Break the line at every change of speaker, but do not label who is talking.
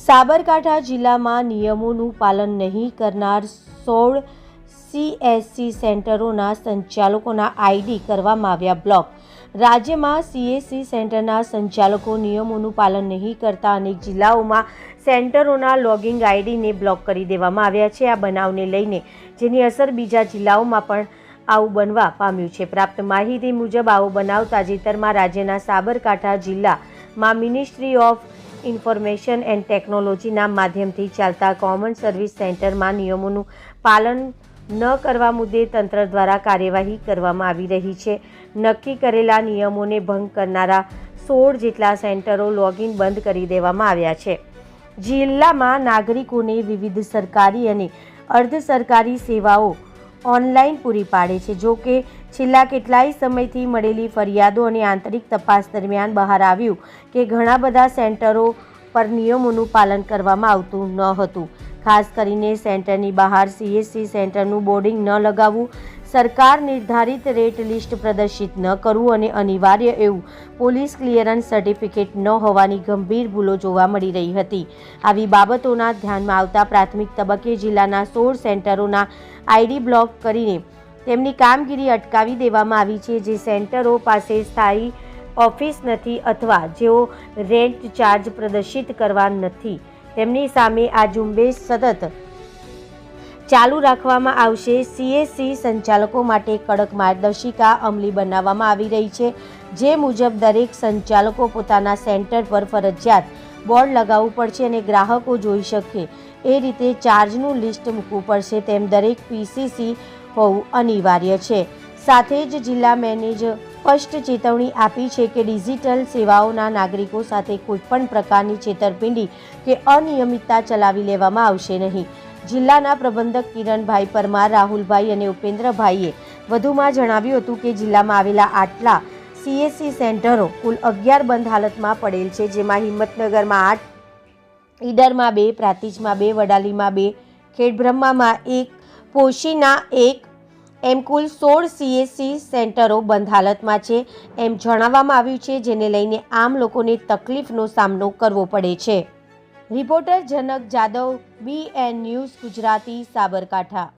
સાબરકાંઠા જિલ્લામાં નિયમોનું પાલન નહીં કરનાર સોળ સીએસસી સેન્ટરોના સંચાલકોના આઈડી કરવામાં આવ્યા બ્લોક. રાજ્યમાં સીએસસી સેન્ટરના સંચાલકો નિયમોનું પાલન નહીં કરતા અનેક જિલ્લાઓમાં સેન્ટરોના લોગિંગ આઈડીને બ્લોક કરી દેવામાં આવ્યા છે. આ બનાવને લઈને, જેની અસર બીજા જિલ્લાઓમાં પણ આવું બનવા પામ્યું છે. પ્રાપ્ત માહિતી મુજબ, આવો બનાવ તાજેતરમાં રાજ્યના સાબરકાંઠા જિલ્લામાં મિનિસ્ટ્રી ઓફ ઇન્ફોર્મેશન એન્ડ ટેકનોલોજીના માધ્યમથી ચાલતા કોમન સર્વિસ સેન્ટરમાં નિયમોનું પાલન ન કરવા મુદ્દે તંત્ર દ્વારા કાર્યવાહી કરવામાં આવી રહી છે. નક્કી કરેલા નિયમોને ભંગ કરનારા સોળ જેટલા સેન્ટરો લોગિન બંધ કરી દેવામાં આવ્યા છે. જિલ્લામાં નાગરિકોને વિવિધ સરકારી અને અર્ધ સરકારી સેવાઓ ઓનલાઈન પૂરી પાડે છે. જો કે છેલ્લા કેટલાય સમયથી મળેલી ફરિયાદો અને આંતરિક તપાસ દરમિયાન બહાર આવ્યું કે ઘણા બધા સેન્ટરો પર નિયમોનું પાલન કરવામાં આવતું ન હતું. ખાસ કરીને સેન્ટરની બહાર સીએસસી સેન્ટરનું બોર્ડિંગ ન લગાવવું, સરકાર નિર્ધારિત રેટ લિસ્ટ પ્રદર્શિત ન કરવું અને અનિવાર્ય એવું પોલીસ ક્લિયરન્સ સર્ટિફિકેટ ન હોવાની ગંભીર ભૂલો જોવા મળી રહી હતી. આવી બાબતોના ધ્યાનમાં આવતા પ્રાથમિક તબક્કે જિલ્લાના સોળ સેન્ટરોના આઈડી બ્લોક કરીને તેમની કામગીરી અટકાવી દેવામાં આવી છે જે સેન્ટરો પાસે સ્થાયી ઓફિસ નથી અથવા જેઓ રેન્ટ ચાર્જ પ્રદર્શિત કરવા નથી. તેમની સામે આ ઝુંબેશ સતત ચાલુ રાખવામાં આવશે. સીએસસી સંચાલકો માટે કડક માર્ગદર્શિકા અમલી બનાવવામાં આવી રહી છે, જે મુજબ દરેક સંચાલકો પોતાના સેન્ટર પર ફરજિયાત બોર્ડ લગાવવું પડશે અને ગ્રાહકો જોઈ શકે. એ રીતે ચાર્જનું લિસ્ટ મૂકવું પડશે. તેમ દરેક પીસીસી હોવું અનિવાર્ય છે. સાથે જ જિલ્લા મેનેજ સ્પષ્ટ ચેતવણી આપી છે કે ડિજિટલ સેવાઓના નાગરિકો સાથે કોઈપણ પ્રકારની છેતરપિંડી કે અનિયમિતતા ચલાવી લેવામાં આવશે નહીં. જિલ્લાના પ્રબંધક કિરણભાઈ પરમાર, રાહુલભાઈ અને ઉપેન્દ્રભાઈએ વધુમાં જણાવ્યું હતું કે જિલ્લામાં આવેલા આટલા સીએસસી સેન્ટરો કુલ અગિયાર બંધ હાલતમાં પડેલ છે, જેમાં હિંમતનગરમાં આઠ, ઈડરમાં બે, પ્રાતિજમાં બે, વડાલીમાં બે, ખેડબ્રહ્મામાં એક પોશીના એક, એમ કુલ સોળ સીએસસી સેન્ટરો બંધ હાલતમાં છે એમ જણાવવામાં આવ્યું છે, જેને લઈને આમ લોકોને તકલીફનો સામનો કરવો પડે છે. Reporter Janak Jadav B N news Gujarati Sabarkantha.